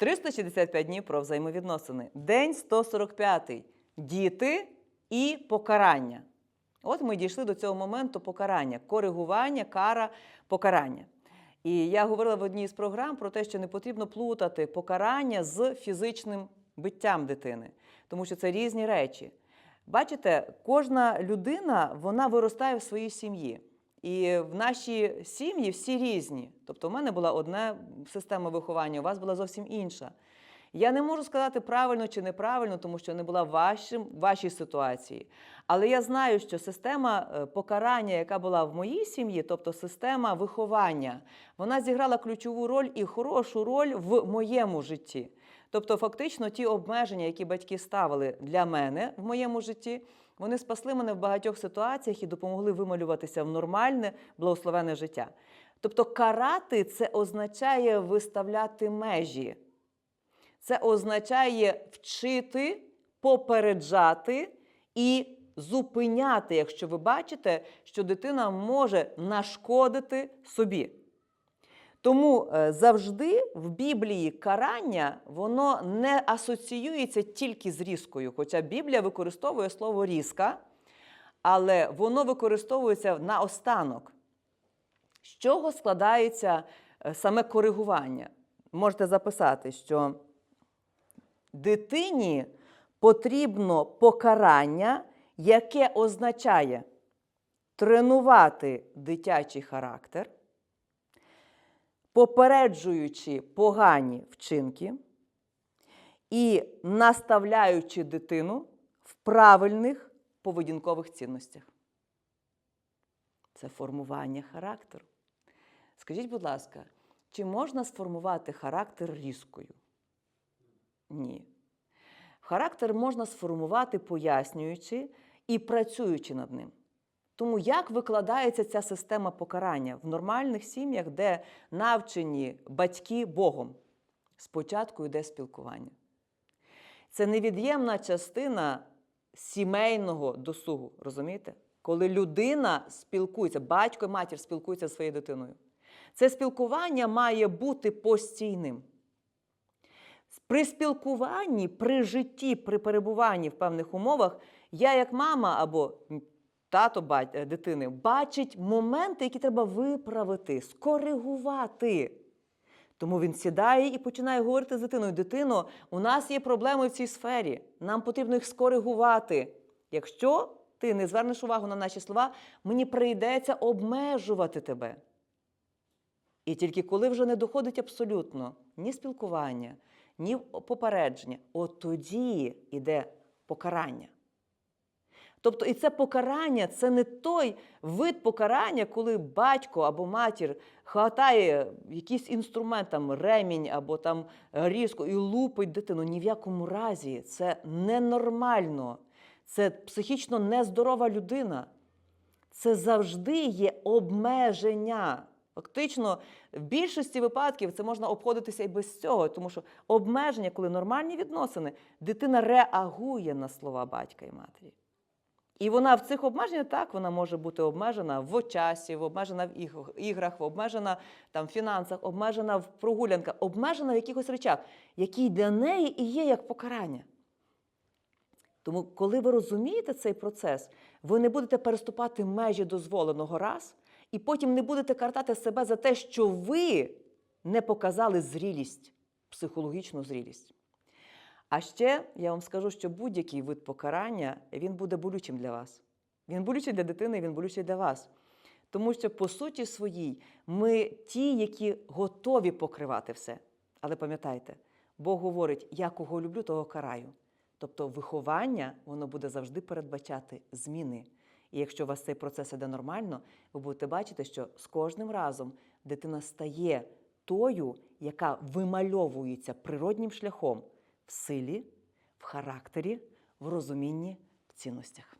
365 днів про взаємовідносини. День 145. Діти і покарання. От ми дійшли до цього моменту покарання, коригування, кара, покарання. І я говорила в одній з програм про те, що не потрібно плутати покарання з фізичним биттям дитини, тому що це різні речі. Бачите, кожна людина вона виростає в своїй сім'ї. І в нашій сім'ї всі різні. Тобто, в мене була одна система виховання, у вас була зовсім інша. Я не можу сказати правильно чи неправильно, тому що не була в вашій ситуації. Але я знаю, що система е, покарання, яка була в моїй сім'ї, тобто система виховання, вона зіграла ключову роль і хорошу роль в моєму житті. Тобто, фактично, ті обмеження, які батьки ставили для мене в моєму житті, вони спасли мене в багатьох ситуаціях і допомогли вималюватися в нормальне, благословене життя. Тобто, карати це означає виставляти межі. Це означає вчити, попереджати і зупиняти, якщо ви бачите, що дитина може нашкодити собі. Тому е, завжди в Біблії карання воно не асоціюється тільки з різкою, хоча Біблія використовує слово різка, але воно використовується наостанок. З чого складається е, саме коригування? Можете записати, що дитині потрібно покарання, яке означає тренувати дитячий характер, попереджуючи погані вчинки і наставляючи дитину в правильних поведінкових цінностях. Це формування характеру. Скажіть, будь ласка, чи можна сформувати характер різкою? Ні. Характер можна сформувати, пояснюючи і працюючи над ним. Тому як викладається ця система покарання в нормальних сім'ях, де навчені батьки Богом? Спочатку йде спілкування. Це невід'ємна частина сімейного досугу, розумієте? Коли людина спілкується, батько і матір спілкуються зі своєю дитиною. Це спілкування має бути постійним. При спілкуванні, при житті, при перебуванні в певних умовах, я, як мама або тато бать, е, дитини, бачить моменти, які треба виправити, скоригувати. Тому він сідає і починає говорити з дитиною: дитино, у нас є проблеми в цій сфері, нам потрібно їх скоригувати. Якщо ти не звернеш увагу на наші слова, мені прийдеться обмежувати тебе. І тільки коли вже не доходить абсолютно ні спілкування, ні попередження, от тоді йде покарання. Тобто, і це покарання це не той вид покарання, коли батько або матір хватає якийсь інструмент, там ремінь або там різко і лупить дитину. Ні в якому разі це ненормально, це психічно нездорова людина. Це завжди є обмеження. Фактично, в більшості випадків це можна обходитися і без цього, тому що обмеження, коли нормальні відносини, дитина реагує на слова батька і матері. І вона в цих обмеженнях так вона може бути обмежена в часі, обмежена в іг- іграх, обмежена там, в фінансах, обмежена в прогулянках, обмежена в якихось речах, які для неї і є як покарання. Тому, коли ви розумієте цей процес, ви не будете переступати межі дозволеного раз, і потім не будете картати себе за те, що ви не показали зрілість, психологічну зрілість. А ще я вам скажу, що будь-який вид покарання він буде болючим для вас. Він болючий для дитини, він болючий для вас. Тому що, по суті своїй, ми ті, які готові покривати все. Але пам'ятайте, Бог говорить: я кого люблю, того караю. Тобто виховання воно буде завжди передбачати зміни. І якщо у вас цей процес іде нормально, ви будете бачити, що з кожним разом дитина стає тою, яка вимальовується природнім шляхом в силі, в характері, в розумінні, в цінностях.